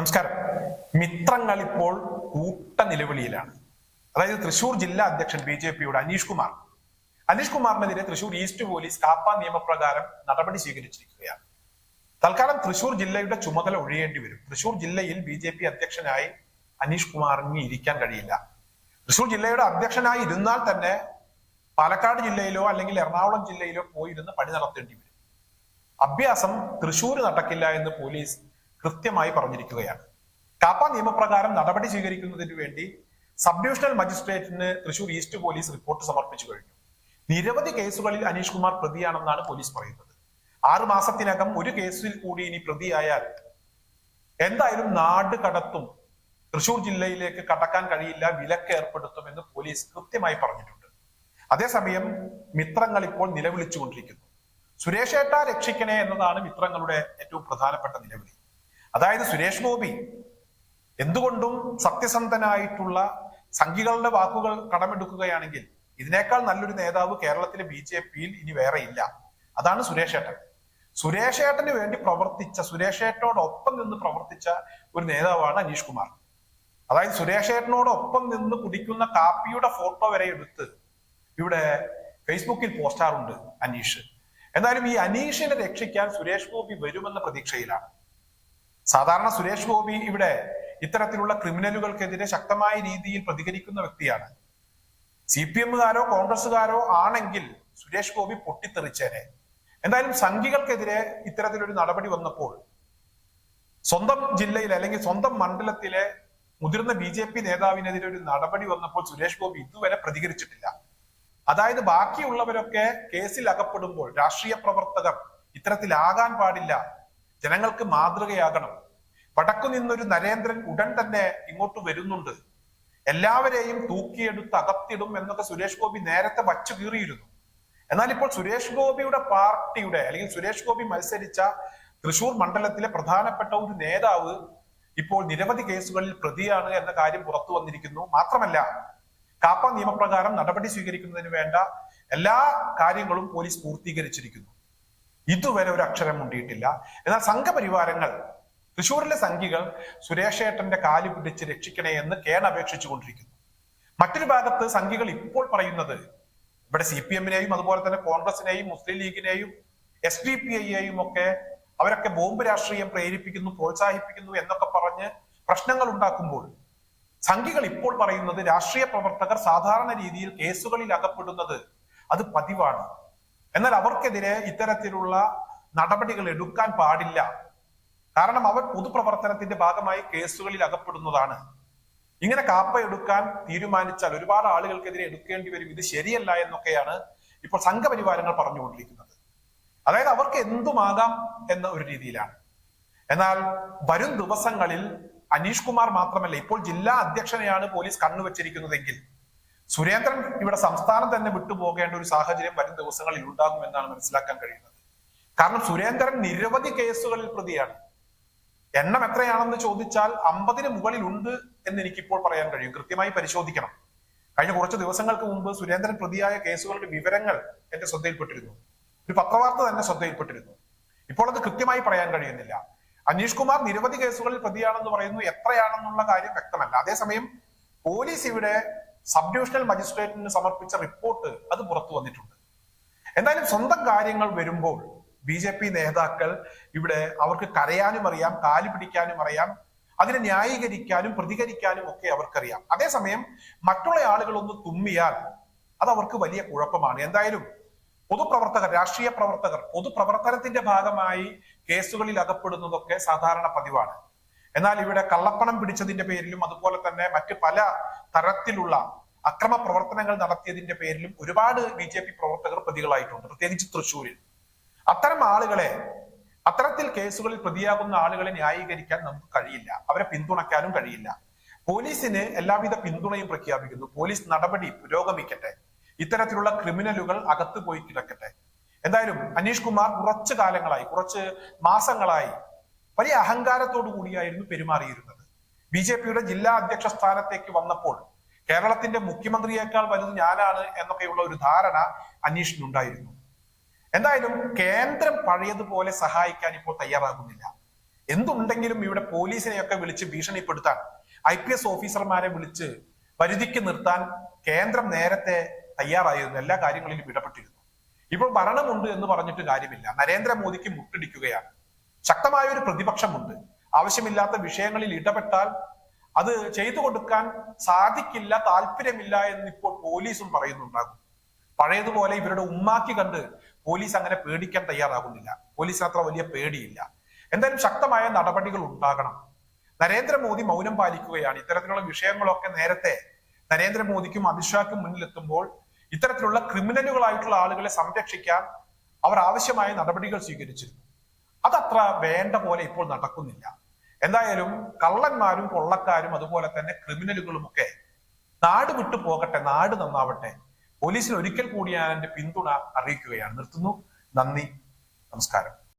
നമസ്കാരം. മിത്രങ്ങൾ ഇപ്പോൾ കൂട്ട നിലവിളിയിലാണ്. അതായത് തൃശൂർ ജില്ലാ അധ്യക്ഷൻ ബി ജെ പിയുടെ അനീഷ് കുമാർ. അനീഷ് കുമാറിനെതിരെ തൃശൂർ ഈസ്റ്റ് പോലീസ് കാപ്പ നിയമപ്രകാരം നടപടി സ്വീകരിച്ചിരിക്കുകയാണ്. തൽക്കാലം തൃശൂർ ജില്ലയുടെ ചുമതല ഒഴിയേണ്ടി വരും. തൃശൂർ ജില്ലയിൽ ബി ജെ പി അധ്യക്ഷനായി അനീഷ് കുമാറിന് ഇരിക്കാൻ കഴിയില്ല. തൃശൂർ ജില്ലയുടെ അധ്യക്ഷനായി ഇരുന്നാൽ തന്നെ പാലക്കാട് ജില്ലയിലോ അല്ലെങ്കിൽ എറണാകുളം ജില്ലയിലോ പോയിരുന്ന് പണി നടത്തേണ്ടി വരും. അഭ്യാസം തൃശൂർ നടക്കില്ല എന്ന് പോലീസ് കൃത്യമായി പറഞ്ഞിരിക്കുകയാണ്. കാപ്പ നിയമപ്രകാരം നടപടി സ്വീകരിക്കുന്നതിന് വേണ്ടി സബ് ഡിവിഷണൽ മജിസ്ട്രേറ്റിന് തൃശൂർ ഈസ്റ്റ് പോലീസ് റിപ്പോർട്ട് സമർപ്പിച്ചു കഴിഞ്ഞു. നിരവധി കേസുകളിൽ അനീഷ് കുമാർ പ്രതിയാണെന്നാണ് പോലീസ് പറയുന്നത്. ആറു മാസത്തിനകം ഒരു കേസിൽ കൂടി ഇനി പ്രതിയായാൽ എന്തായാലും നാട് കടത്തും തൃശൂർ ജില്ലയിലേക്ക് കടക്കാൻ കഴിയില്ല വിലക്ക് ഏർപ്പെടുത്തുമെന്ന് പോലീസ് കൃത്യമായി പറഞ്ഞിട്ടുണ്ട്. അതേസമയം മിത്രങ്ങൾ ഇപ്പോൾ നിലവിളിച്ചുകൊണ്ടിരിക്കുന്നു. സുരേഷ് ഏട്ട രക്ഷിക്കണേ എന്നതാണ് മിത്രങ്ങളുടെ ഏറ്റവും പ്രധാനപ്പെട്ട നിലവിളി. അതായത് സുരേഷ് ഗോപി എന്തുകൊണ്ടും സത്യസന്ധനായിട്ടുള്ള സംഘികളുടെ വാക്കുകൾ കടമെടുക്കുകയാണെങ്കിൽ ഇതിനേക്കാൾ നല്ലൊരു നേതാവ് കേരളത്തിലെ ബി ജെ പിയിൽ ഇനി വേറെ ഇല്ല. അതാണ് സുരേഷ് ഏട്ടൻ. സുരേഷ് ഏട്ടന് വേണ്ടി പ്രവർത്തിച്ച സുരേഷ് ഏട്ടനോടൊപ്പം നിന്ന് പ്രവർത്തിച്ച ഒരു നേതാവാണ് അനീഷ് കുമാർ. അതായത് സുരേഷ് ഏട്ടനോടൊപ്പം നിന്ന് കുടിക്കുന്ന കാപ്പിയുടെ ഫോട്ടോ വരെ എടുത്ത് ഇവിടെ ഫേസ്ബുക്കിൽ പോസ്റ്റാറുണ്ട് അനീഷ്. എന്നാലും ഈ അനീഷിനെ രക്ഷിക്കാൻ സുരേഷ് ഗോപി വരുമെന്ന പ്രതീക്ഷയിലാണ്. സാധാരണ സുരേഷ് ഗോപി ഇവിടെ ഇത്തരത്തിലുള്ള ക്രിമിനലുകൾക്കെതിരെ ശക്തമായ രീതിയിൽ പ്രതികരിക്കുന്ന വ്യക്തിയാണ്. സി പി എമ്മുകാരോ കോൺഗ്രസുകാരോ ആണെങ്കിൽ സുരേഷ് ഗോപി പൊട്ടിത്തെറിച്ചേനെ. എന്തായാലും സംഘികൾക്കെതിരെ ഇത്തരത്തിലൊരു നടപടി വന്നപ്പോൾ സ്വന്തം ജില്ലയിൽ അല്ലെങ്കിൽ സ്വന്തം മണ്ഡലത്തിലെ മുതിർന്ന ബി ജെ പി നേതാവിനെതിരെ ഒരു നടപടി വന്നപ്പോൾ സുരേഷ് ഗോപി ഇതുവരെ പ്രതികരിച്ചിട്ടില്ല. അതായത് ബാക്കിയുള്ളവരൊക്കെ കേസിൽ അകപ്പെടുമ്പോൾ രാഷ്ട്രീയ പ്രവർത്തകർ ഇത്തരത്തിലാകാൻ പാടില്ല ജനങ്ങൾക്ക് മാതൃകയാകണം. വടക്കു നിന്നൊരു നരേന്ദ്രൻ ഉടൻ തന്നെ ഇങ്ങോട്ട് വരുന്നുണ്ട്. എല്ലാവരെയും തൂക്കിയെടുത്ത് അകത്തിടും എന്നൊക്കെ സുരേഷ് ഗോപി നേരത്തെ വച്ചു കീറിയിരുന്നു. എന്നാൽ ഇപ്പോൾ സുരേഷ് ഗോപിയുടെ പാർട്ടിയുടെ അല്ലെങ്കിൽ സുരേഷ് ഗോപി മത്സരിച്ച തൃശൂർ മണ്ഡലത്തിലെ പ്രധാനപ്പെട്ട ഒരു നേതാവ് ഇപ്പോൾ നിരവധി കേസുകളിൽ പ്രതിയാണ് എന്ന കാര്യം പുറത്തു വന്നിരിക്കുന്നു. മാത്രമല്ല കാപ്പ നിയമപ്രകാരം നടപടി സ്വീകരിക്കുന്നതിന് വേണ്ട എല്ലാ കാര്യങ്ങളും പോലീസ് പൂർത്തീകരിച്ചിരിക്കുന്നു. ഇതുവരെ ഒരു അക്ഷരം മുണ്ടിയിട്ടില്ല. എന്നാൽ സംഘപരിവാരങ്ങൾ തൃശൂരിലെ സംഘികൾ സുരേഷേട്ടന്റെ കാലി പിടിച്ച് രക്ഷിക്കണേ എന്ന് കേണപേക്ഷിച്ചു കൊണ്ടിരിക്കുന്നു മറ്റൊരു ഭാഗത്ത് സംഘികൾ ഇപ്പോൾ പറയുന്നത് ഇവിടെ സി പി എമ്മിനെയും അതുപോലെ തന്നെ കോൺഗ്രസിനെയും മുസ്ലിം ലീഗിനെയും എസ് ഡി പി ഐയെയും ഒക്കെ അവരൊക്കെ ബോംബ് രാഷ്ട്രീയം പ്രേരിപ്പിക്കുന്നു പ്രോത്സാഹിപ്പിക്കുന്നു എന്നൊക്കെ പറഞ്ഞ് പ്രശ്നങ്ങൾ ഉണ്ടാക്കുമ്പോൾ സംഘികൾ ഇപ്പോൾ പറയുന്നത് രാഷ്ട്രീയ പ്രവർത്തകർ സാധാരണ രീതിയിൽ കേസുകളിൽ അകപ്പെടുന്നത് അത് പതിവാണ്. എന്നാൽ അവർക്കെതിരെ ഇത്തരത്തിലുള്ള നടപടികൾ എടുക്കാൻ പാടില്ല. കാരണം അവർ പൊതുപ്രവർത്തനത്തിന്റെ ഭാഗമായി കേസുകളിൽ അകപ്പെടുന്നതാണ്. ഇങ്ങനെ കാപ്പ എടുക്കാൻ തീരുമാനിച്ചാൽ ഒരുപാട് ആളുകൾക്കെതിരെ എടുക്കേണ്ടി വരും. ഇത് ശരിയല്ല എന്നൊക്കെയാണ് ഇപ്പോൾ സംഘപരിവാരങ്ങൾ പറഞ്ഞുകൊണ്ടിരിക്കുന്നത്. അതായത് അവർക്ക് എന്തുമാകാം എന്ന ഒരു രീതിയിലാണ്. എന്നാൽ വരും ദിവസങ്ങളിൽ അനീഷ് കുമാർ മാത്രമല്ല ഇപ്പോൾ ജില്ലാ അധ്യക്ഷനെയാണ് പോലീസ് കണ്ണുവച്ചിരിക്കുന്നതെങ്കിൽ സുരേന്ദ്രൻ ഇവിടെ സംസ്ഥാനം തന്നെ വിട്ടുപോകേണ്ട ഒരു സാഹചര്യം വരും ദിവസങ്ങളിൽ ഉണ്ടാകും എന്നാണ് മനസ്സിലാക്കാൻ കഴിയുന്നത്. കാരണം സുരേന്ദ്രൻ നിരവധി കേസുകളിൽ പ്രതിയാണ്. എണ്ണം എത്രയാണെന്ന് ചോദിച്ചാൽ അമ്പതിന് മുകളിൽ ഉണ്ട് എന്ന് എനിക്കിപ്പോൾ പറയാൻ കഴിയും. കൃത്യമായി പരിശോധിക്കണം. കഴിഞ്ഞ കുറച്ച് ദിവസങ്ങൾക്ക് മുമ്പ് സുരേന്ദ്രൻ പ്രതിയായ കേസുകളുടെ വിവരങ്ങൾ എന്റെ ശ്രദ്ധയിൽപ്പെട്ടിരുന്നു. ഒരു പത്രവാർത്ത തന്നെ ശ്രദ്ധയിൽപ്പെട്ടിരുന്നു. ഇപ്പോൾ അത് കൃത്യമായി പറയാൻ കഴിയുന്നില്ല. അനീഷ് കുമാർ നിരവധി കേസുകളിൽ പ്രതിയാണെന്ന് പറയുന്നു. എത്രയാണെന്നുള്ള കാര്യം വ്യക്തമല്ല. അതേസമയം പോലീസ് ഇവിടെ സബ് ഡിവിഷണൽ മജിസ്ട്രേറ്റിന് സമർപ്പിച്ച റിപ്പോർട്ട് അത് പുറത്തു വന്നിട്ടുണ്ട്. എന്തായാലും സ്വന്തം കാര്യങ്ങൾ വരുമ്പോൾ ബി ജെ പി നേതാക്കൾ ഇവിടെ അവർക്ക് കരയാനും അറിയാം കാലു പിടിക്കാനും അറിയാം അതിനെ ന്യായീകരിക്കാനും പ്രതികരിക്കാനും ഒക്കെ അവർക്കറിയാം. അതേസമയം മറ്റുള്ള ആളുകൾ ഒന്ന് തുമ്മിയാൽ അത് അവർക്ക് വലിയ കുഴപ്പമാണ്. എന്തായാലും പൊതുപ്രവർത്തകർ രാഷ്ട്രീയ പ്രവർത്തകർ പൊതുപ്രവർത്തനത്തിന്റെ ഭാഗമായി കേസുകളിൽ അകപ്പെടുന്നതൊക്കെ സാധാരണ പതിവാണ്. എന്നാൽ ഇവിടെ കള്ളപ്പണം പിടിച്ചതിന്റെ പേരിലും അതുപോലെ തന്നെ മറ്റ് പല തരത്തിലുള്ള അക്രമ പ്രവർത്തനങ്ങൾ നടത്തിയതിന്റെ പേരിലും ഒരുപാട് ബി ജെ പി പ്രവർത്തകർ പ്രതികളായിട്ടുണ്ട്. പ്രത്യേകിച്ച് തൃശ്ശൂരിൽ. അത്തരം ആളുകളെ അത്തരത്തിൽ കേസുകളിൽ പ്രതിയാകുന്ന ആളുകളെ ന്യായീകരിക്കാൻ നമുക്ക് കഴിയില്ല. അവരെ പിന്തുണയ്ക്കാനും കഴിയില്ല. പോലീസിന് എല്ലാവിധ പിന്തുണയും പ്രഖ്യാപിക്കുന്നു. പോലീസ് നടപടി പുരോഗമിക്കട്ടെ. ഇത്തരത്തിലുള്ള ക്രിമിനലുകൾ അകത്ത് പോയി കിടക്കട്ടെ. എന്തായാലും അനീഷ് കുമാർ കുറച്ച് കാലങ്ങളായി കുറച്ച് മാസങ്ങളായി വലിയ അഹങ്കാരത്തോടു കൂടിയായിരുന്നു പെരുമാറിയിരുന്നത്. ബി ജെ പിയുടെ ജില്ലാ അധ്യക്ഷ സ്ഥാനത്തേക്ക് വന്നപ്പോൾ കേരളത്തിന്റെ മുഖ്യമന്ത്രിയേക്കാൾ വലുത് ഞാനാണ് എന്നൊക്കെയുള്ള ഒരു ധാരണ അന്വേഷണുണ്ടായിരുന്നു എന്തായാലും കേന്ദ്രം പഴയതുപോലെ സഹായിക്കാൻ ഇപ്പോൾ തയ്യാറാകുന്നില്ല. എന്തുണ്ടെങ്കിലും ഇവിടെ പോലീസിനെയൊക്കെ വിളിച്ച് ഭീഷണിപ്പെടുത്താൻ ഐ പി എസ് ഓഫീസർമാരെ വിളിച്ച് പരിധിക്ക് നിർത്താൻ കേന്ദ്രം നേരത്തെ തയ്യാറായിരുന്നു. എല്ലാ കാര്യങ്ങളിലും ഇടപെട്ടിരുന്നു. ഇപ്പോൾ ഭരണമുണ്ട് എന്ന് പറഞ്ഞിട്ട് കാര്യമില്ല. നരേന്ദ്രമോദിക്ക് മുട്ടിടിക്കുകയാണ്. ശക്തമായ ഒരു പ്രതിപക്ഷമുണ്ട്. ആവശ്യമില്ലാത്ത വിഷയങ്ങളിൽ ഇടപെട്ടാൽ അത് ചെയ്തു കൊടുക്കാൻ സാധിക്കില്ല താല്പര്യമില്ല എന്ന് ഇപ്പോൾ പോലീസും പറയുന്നുണ്ടാകും. പഴയതുപോലെ ഇവരുടെ ഉമ്മാക്കി കണ്ട് പോലീസ് അങ്ങനെ പേടിക്കാൻ തയ്യാറാകുന്നില്ല. പോലീസിന് അത്ര വലിയ പേടിയില്ല. എന്തായാലും ശക്തമായ നടപടികൾ ഉണ്ടാകണം. നരേന്ദ്രമോദി മൗനം പാലിക്കുകയാണ്. ഇത്തരത്തിലുള്ള വിഷയങ്ങളൊക്കെ നേരത്തെ നരേന്ദ്രമോദിക്കും അമിത്ഷാക്കും മുന്നിലെത്തുമ്പോൾ ഇത്തരത്തിലുള്ള ക്രിമിനലുകളായിട്ടുള്ള ആളുകളെ സംരക്ഷിക്കാൻ അവർ ആവശ്യമായ നടപടികൾ സ്വീകരിച്ചിരുന്നു. അതത്ര വേണ്ട പോലെ ഇപ്പോൾ നടക്കുന്നില്ല. എന്തായാലും കള്ളന്മാരും കൊള്ളക്കാരും അതുപോലെ തന്നെ ക്രിമിനലുകളും ഒക്കെ നാട് വിട്ടു പോകട്ടെ നാട് നന്നാവട്ടെ പോലീസിന് ഒരിക്കൽ കൂടി ഞാൻ എന്റെ പിന്തുണ അറിയിക്കുകയാണ്. നിർത്തുന്നു. നന്ദി. നമസ്കാരം.